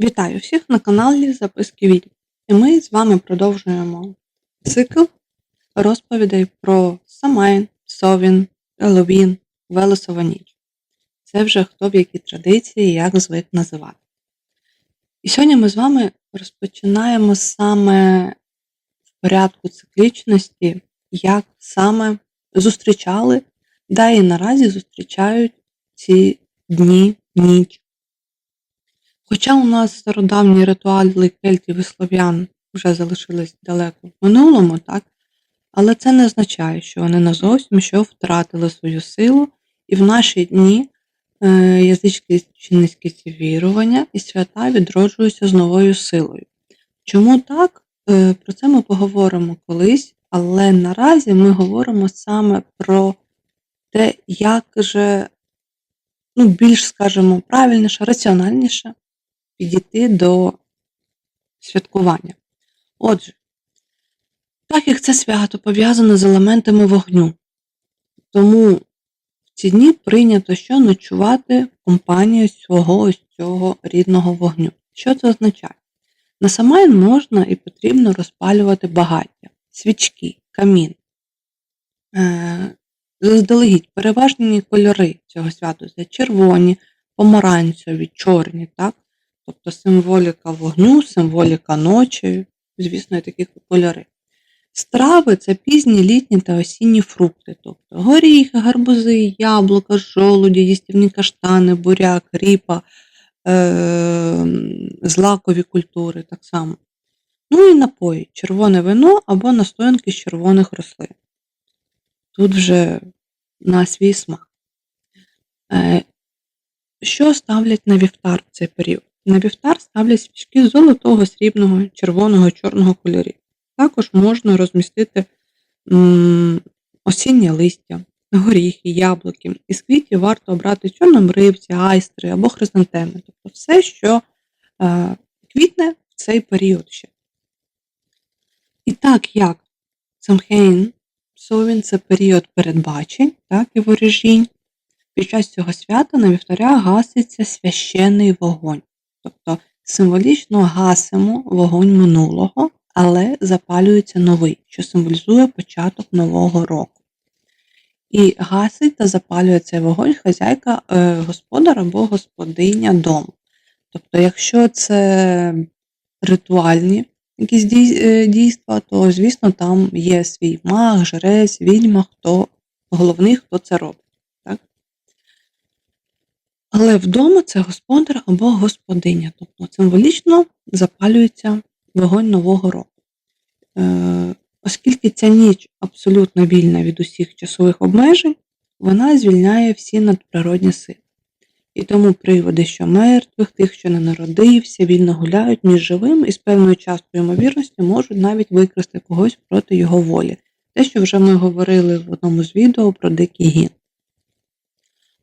Вітаю всіх на каналі Записки Відьм. І ми з вами продовжуємо цикл розповідей про Самайн, Совін, Еловін, Велесова ніч. Це вже хто в якій традиції, як звик називати. І сьогодні ми з вами розпочинаємо саме в порядку циклічності, як саме зустрічали, да і наразі зустрічають ці дні, ніч. Хоча у нас стародавні ритуали кельтів і слов'ян вже залишились далеко в минулому, так? але це не означає, що вони назовсім що втратили свою силу, і в наші дні е, язичницькі ці вірування і свята відроджуються з новою силою. Чому так? Е, Про це ми поговоримо колись, але наразі ми говоримо саме про те, як же ну, більш, скажімо, правильніше, раціональніше підійти до святкування. Отже, так як це свято пов'язане з елементами вогню, тому в ці дні прийнято що ночувати компанію свого ось цього рідного вогню. Що це означає? На Самайн можна і потрібно розпалювати багаття, свічки, камін. Е, Заздалегідь переважні кольори цього святу це червоні, помаранцеві, чорні, так? Тобто символіка вогню, символіка ночі, звісно, і такі кольори. Страви це пізні літні та осінні фрукти, тобто горіхи, гарбузи, яблука, жолуді, їстівні каштани, буряк, ріпа, е- злакові культури так само. Ну і напої, червоне вино або настоянки з червоних рослин. Тут вже на свій смак. Е- Що ставлять на вівтар в цей період? На вівтар ставлять свічки золотого, срібного, червоного, чорного кольорів. Також можна розмістити осіннє листя, горіхи, яблуки. Із квітів варто обрати чорнобривці, айстри або хризантеми. Тобто все, що е, квітне в цей період ще. І так як Самхейн, Совін це період передбачень, так і ворожінь, під час цього свята на вівтаря гаситься священний вогонь. Тобто символічно гасимо вогонь минулого, але запалюється новий, що символізує початок нового року. І гасить та запалює цей вогонь хазяйка, е, господар або господиня дому. Тобто, якщо це ритуальні якісь е, дійства, то, звісно, там є свій маг, жрець, відьма, хто головний, хто це робить. Але вдома це господар або господиня, тобто символічно запалюється вогонь Нового року. Е, Оскільки ця ніч абсолютно вільна від усіх часових обмежень, вона звільняє всі надприродні сили. І тому приводи, що мертвих, тих, що не народився, вільно гуляють між живими і з певною часткою ймовірності можуть навіть викрасти когось проти його волі. Те, що вже ми говорили в одному з відео про дикий гін.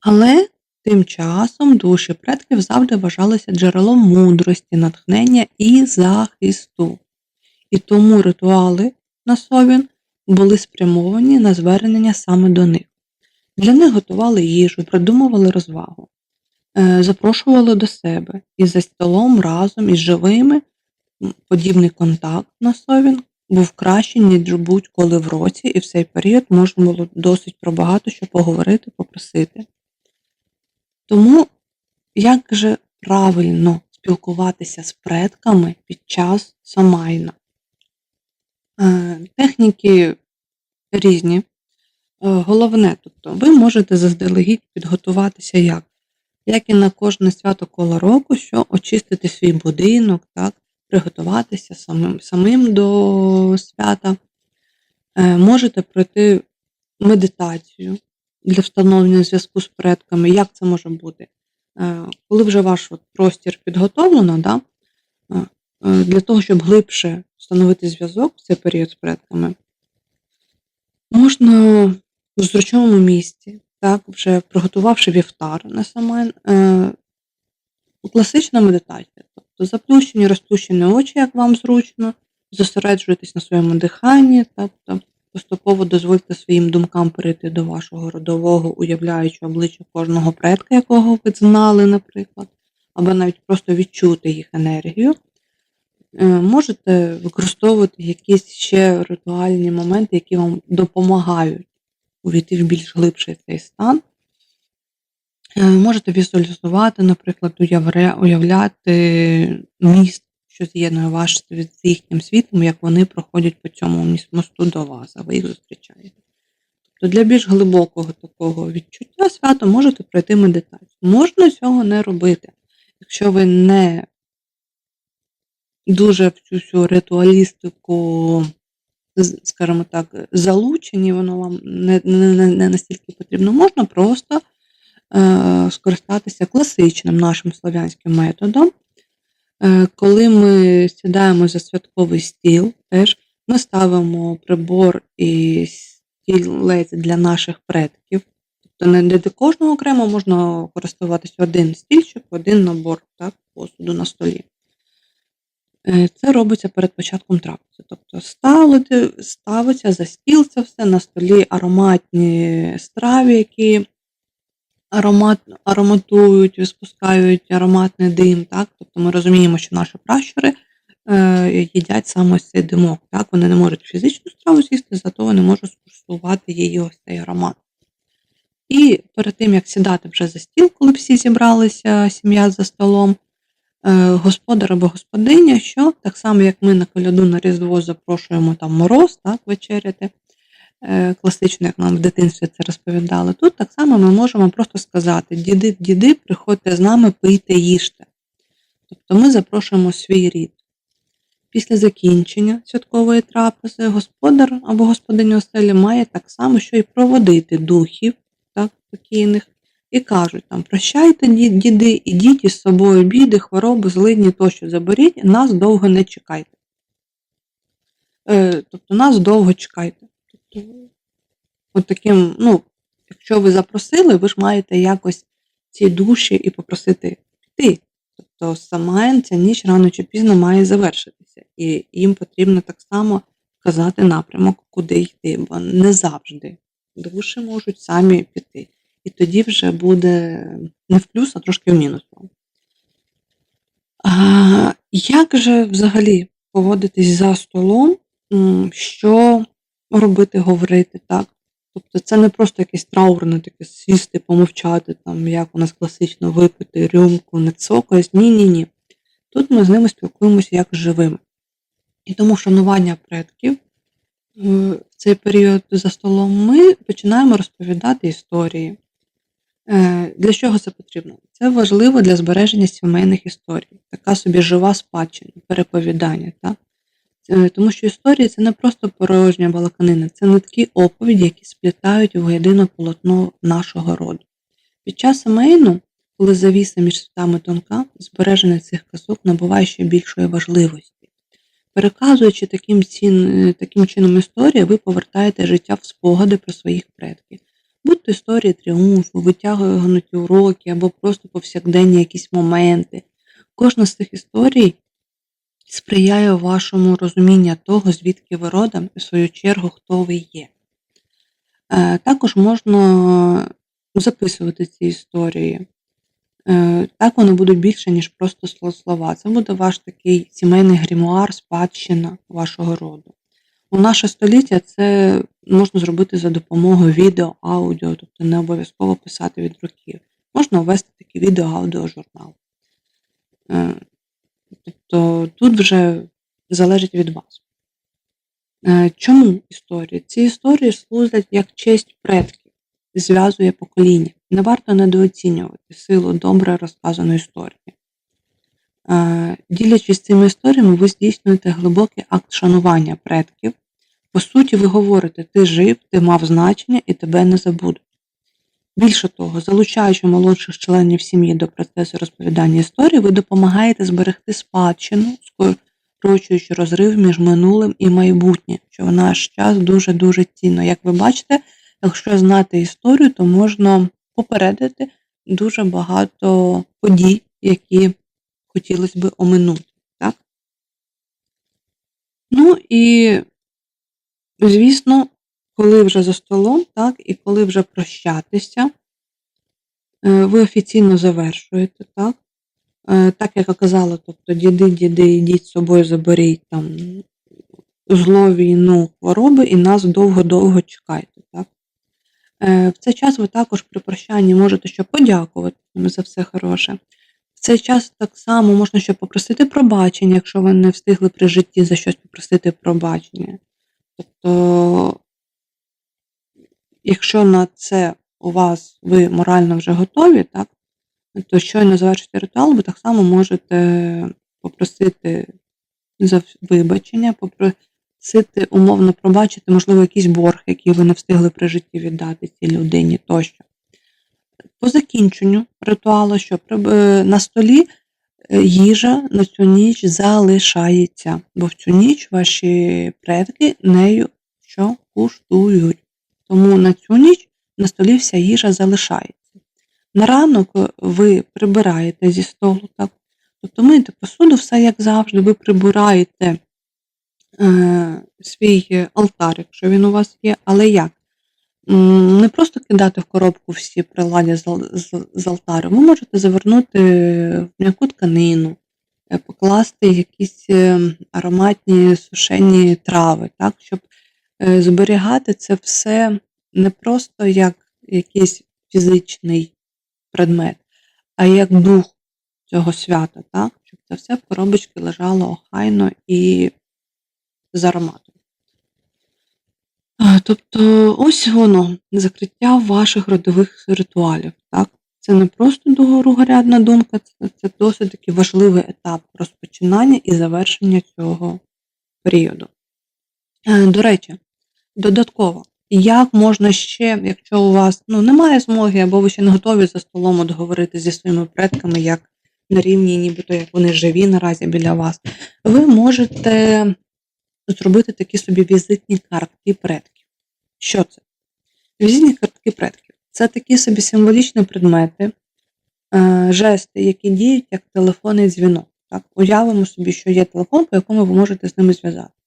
Але Тим часом душі предків завжди вважалися джерелом мудрості, натхнення і захисту. І тому ритуали на совін були спрямовані на звернення саме до них. Для них готували їжу, придумували розвагу, е, запрошували до себе і за столом разом із живими подібний контакт на совін був кращий, ніж будь-коли в році, і в цей період можна було досить про багато що поговорити, попросити. Тому як же правильно спілкуватися з предками під час самайна? Е, техніки різні. Е, головне, тобто, ви можете заздалегідь підготуватися як? Як і на кожне свято коло року, що очистити свій будинок, так, приготуватися самим самим до свята. Е, можете пройти медитацію, для встановлення зв'язку з предками, як це може бути? Е, коли вже ваш простір підготовлено, да, е, е, для того, щоб глибше встановити зв'язок в цей період з предками, можна в зручному місці, так, вже приготувавши вівтар на саме, класична медитація, тобто заплющені, розплющені очі, як вам зручно, зосереджуєтесь на своєму диханні, тобто Поступово дозвольте своїм думкам перейти до вашого родового, уявляючи обличчя кожного предка, якого ви знали, наприклад, або навіть просто відчути їх енергію. Е, можете використовувати якісь ще ритуальні моменти, які вам допомагають увійти в більш глибший цей стан. Е, можете візуалізувати, наприклад, уявляти міст, що з'єднує світ з їхнім світом, як вони проходять по цьому мосту до вас, а ви їх зустрічаєте. Тобто для більш глибокого такого відчуття свята можете пройти медитацію. Можна цього не робити. Якщо ви не дуже в цю всю ритуалістику, скажімо так, залучені, воно вам не, не, не- не настільки потрібно, можна просто е, скористатися класичним нашим слов'янським методом. Е, коли ми сідаємо за святковий стіл, теж ми ставимо прибор і стілець для наших предків. Тобто не для кожного окремо можна користуватися один стільчик, один набор так, посуду на столі. Е, Це робиться перед початком трапези. Тобто ставити, ставиться за стіл це все на столі ароматні страви, які аромат, ароматують, спускають ароматний дим. Так? Тобто ми розуміємо, що наші пращури е, їдять саме ось цей димок. Так? Вони не можуть фізичну страву з'їсти, зато вони можуть скуштувати її ось цей аромат. І перед тим, як сідати вже за стіл, коли всі зібралися, сім'я за столом, е, господар або господиня, що так само, як ми на коляду на Різдво запрошуємо там мороз, так, вечеряти, класично, як нам в дитинстві це розповідали, тут так само ми можемо просто сказати: діди, діди, приходьте з нами, пийте, їжте. Тобто ми запрошуємо свій рід. Після закінчення святкової трапези господар або господиня оселі має так само, що і проводити духів так, покійних, і кажуть там: прощайте, діди, ідіть із собою біди, хвороби, злидні тощо заберіть, нас довго не чекайте. Е, тобто нас довго чекайте. От таким, ну, якщо ви запросили, ви ж маєте якось ці душі і попросити піти. Тобто Самайн ця ніч рано чи пізно має завершитися, і їм потрібно так само вказати напрямок, куди йти, бо не завжди душі можуть самі піти. І тоді вже буде не в плюс, а трошки в мінус. А, як же взагалі поводитись за столом, що робити, говорити, так? Тобто це не просто якесь траурне таке сісти, помовчати, там, як у нас класично випити рюмку, не цокаясь. Ні, ні. Тут ми з ними спілкуємося як живими. І тому шанування предків е, в цей період за столом ми починаємо розповідати історії. Е, Для чого це потрібно? Це важливо для збереження сімейних історій, така собі жива спадщина, переповідання. Так? Е, Тому що історії це не просто порожня балаканина, це ниткі оповіді, які сплітають в єдине полотно нашого роду. Під час семейну, коли завіса між світами тонка, збереження цих казок набуває ще більшої важливості. Переказуючи таким, цін, е, таким чином історії, ви повертаєте життя в спогади про своїх предків. Будь то історії тріумфу, витягнуті уроки або просто повсякденні якісь моменти. Кожна з цих історій сприяє вашому розумінню того, звідки ви родом, і в свою чергу, хто ви є. Е, Також можна записувати ці історії. Е, Так вони будуть більше, ніж просто сло- слова. Це буде ваш такий сімейний грімуар, спадщина вашого роду. У наше століття це можна зробити за допомогою відео, аудіо, тобто не обов'язково писати від руків. Можна ввести такий відео-аудіожурнал. Тобто тут вже залежить від вас. Е, Чому історії? Ці історії служать як честь предків, зв'язує покоління. Не варто недооцінювати силу добре розказаної історії. Е, Ділячись цими історіями, ви здійснюєте глибокий акт шанування предків. По суті, ви говорите, ти жив, ти мав значення і тебе не забудуть. Більше того, залучаючи молодших членів сім'ї до процесу розповідання історії, ви допомагаєте зберегти спадщину, скорочуючи розрив між минулим і майбутнім, що в наш час дуже-дуже цінно. Як ви бачите, якщо знати історію, то можна попередити дуже багато подій, які хотілося би оминути. Так? Ну і, звісно, коли вже за столом, так, і коли вже прощатися, е, ви офіційно завершуєте, так? Е, так як я казала, тобто діди, діди, йдіть з собою, заберіть там зло, війну, хвороби і нас довго-довго чекайте. Так? Е, в цей час ви також при прощанні можете ще подякувати їм за все хороше. В цей час так само можна ще попросити пробачення, якщо ви не встигли при житті за щось попросити пробачення. Тобто, якщо на це у вас ви морально вже готові, так, то щойно завершите ритуал, ви так само можете попросити за вибачення, попросити умовно пробачити, можливо, якийсь борг, який ви не встигли при житті віддати цій людині тощо. По закінченню ритуалу, що е, на столі е, їжа на цю ніч залишається, бо в цю ніч ваші предки нею що куштують. Тому на цю ніч на столі вся їжа залишається. На ранок е, ви прибираєте зі столу, так? Тобто миєте посуду, все як завжди, ви прибираєте е, свій алтар, якщо він у вас є, але як? Не просто кидати в коробку всі приладдя з, ал- з, з алтарю, ви можете завернути в м'яку тканину, е, покласти якісь е, ароматні сушені трави, так, щоб зберігати це все не просто як якийсь фізичний предмет, а як дух цього свята, так? щоб це все в коробочці лежало охайно і з ароматом. Тобто, ось воно, закриття ваших родових ритуалів. Так? Це не просто другорядна думка, це, це досить таки важливий етап розпочинання і завершення цього періоду. Е, До речі, додатково, як можна ще, якщо у вас ну, немає змоги, або ви ще не готові за столом от говорити зі своїми предками, як на рівні, нібито як вони живі наразі біля вас, ви можете зробити такі собі візитні картки предків. Що це? Візитні картки предків це такі собі символічні предмети, е, жести, які діють як телефонний дзвінок. Так? Уявимо собі, що є телефон, по якому ви можете з ними зв'язати.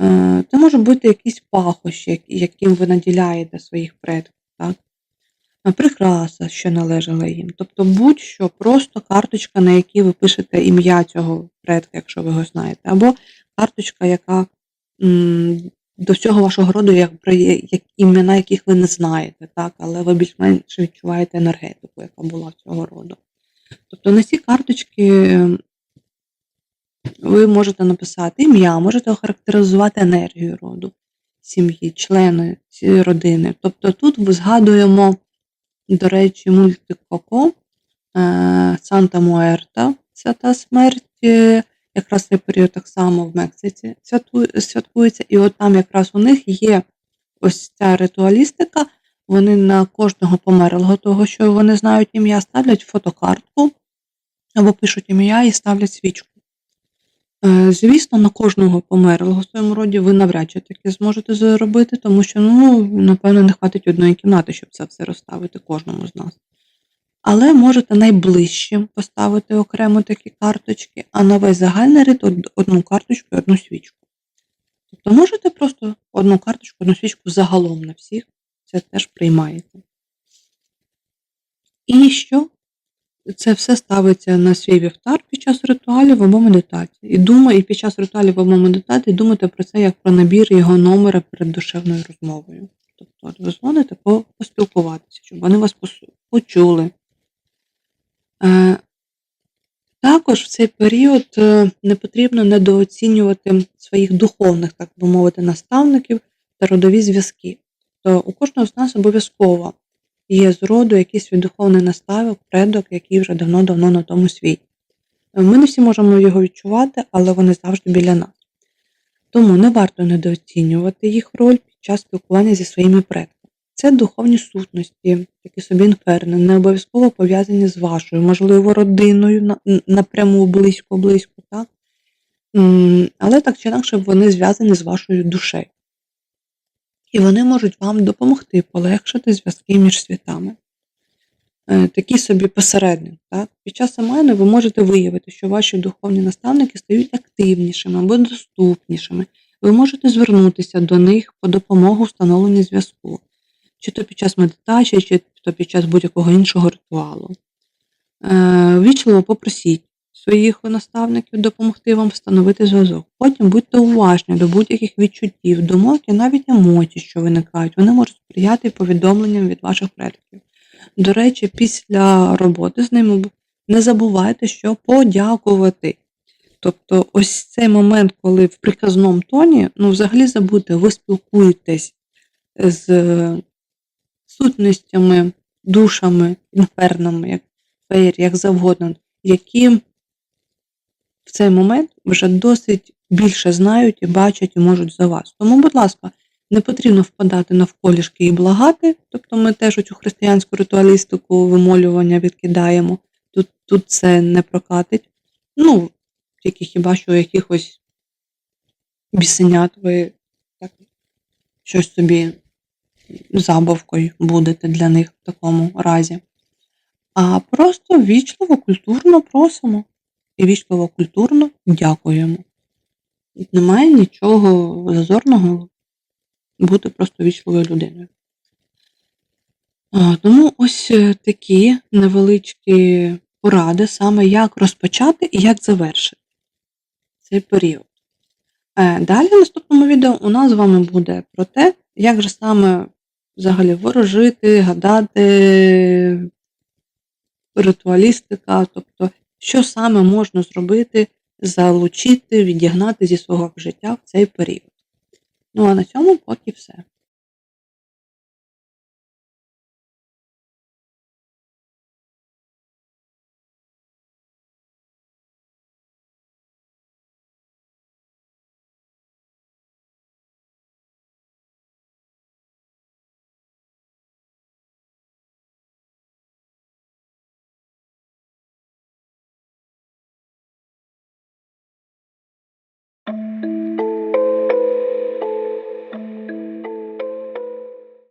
Е, Це може бути якийсь пахощ, яким ви наділяєте своїх предків, так? Прикраса, що належала їм. Тобто будь-що, просто карточка, на якій ви пишете ім'я цього предка, якщо ви його знаєте, або карточка, яка до всього вашого роду, як, як імена, яких ви не знаєте, так? але ви більш-менш відчуваєте енергетику, яка була цього роду. Тобто на ці карточки ем, ви можете написати ім'я, можете охарактеризувати енергію роду, сім'ї, члени цієї родини. Тобто тут ми згадуємо, до речі, мультик Коко, е, Санта Муерта, свята смерть. е, Якраз цей період так само в Мексиці святкується, і от там якраз у них є ось ця ритуалістика. Вони на кожного померлого, того, що вони знають ім'я, ставлять фотокартку або пишуть ім'я і ставлять свічку. Е, Звісно, на кожного померлого в своєму роді ви навряд чи таке зможете зробити, тому що, ну, напевно, не хватить одної кімнати, щоб це все розставити кожному з нас. Але можете найближчим поставити окремо такі карточки, а на весь загальний рит одну карточку і одну свічку. Тобто можете просто одну карточку, одну свічку загалом на всіх, це теж приймаєте. І що? Це все ставиться на свій вівтар під час ритуалів або медитації. І думає, і під час ритуалів або медитації думайте про це як про набір його номера перед душевною розмовою. Тобто от поспілкуватися, щоб вони вас почули. Е, також в цей період е, не потрібно недооцінювати своїх духовних, так би мовити, наставників та родові зв'язки. То у кожного з нас обов'язково є з роду якийсь духовний наставок, предок, який вже давно-давно на тому світі. Ми не всі можемо його відчувати, але вони завжди біля нас. Тому не варто недооцінювати їх роль під час спілкування зі своїми предками. Це духовні сутності, такі собі інферни, не обов'язково пов'язані з вашою, можливо, родиною на- напряму близько-близько, так? Але так чи інакше вони зв'язані з вашою душею. І вони можуть вам допомогти полегшити зв'язки між світами. Е, Такий собі посередник. Так? Під час самайну ви можете виявити, що ваші духовні наставники стають активнішими або доступнішими. Ви можете звернутися до них по допомогу встановленні зв'язку, чи то під час медитації, чи то під час будь-якого іншого ритуалу. Е, Вічливо попросіть своїх наставників допомогти вам встановити зв'язок. Потім будьте уважні до будь-яких відчуттів, думок і навіть емоцій, що виникають. Вони можуть сприяти повідомленням від ваших предків. До речі, після роботи з ними не забувайте, що подякувати. Тобто, ось цей момент, коли в приказному тоні, ну, взагалі забудьте, ви спілкуєтесь з сутностями, душами, інфернами, як фейр, як завгодно, які в цей момент вже досить більше знають і бачать і можуть за вас. Тому, будь ласка, не потрібно впадати навколішки і благати. Тобто ми теж цю християнську ритуалістику вимолювання відкидаємо. Тут, тут це не прокатить. Ну, тільки хіба що якихось бісенят ви так, щось собі забавкою будете для них в такому разі. А просто вічливо, культурно просимо і вічливо культурно дякуємо. Немає нічого зазорного бути просто вічливою людиною. Тому ось е, такі невеличкі поради, саме як розпочати і як завершити цей період. Е, Далі в наступному відео у нас з вами буде про те, як же саме взагалі ворожити, гадати, ритуалістика, тобто, що саме можна зробити, залучити, відігнати зі свого життя в цей період. Ну а на цьому поки все.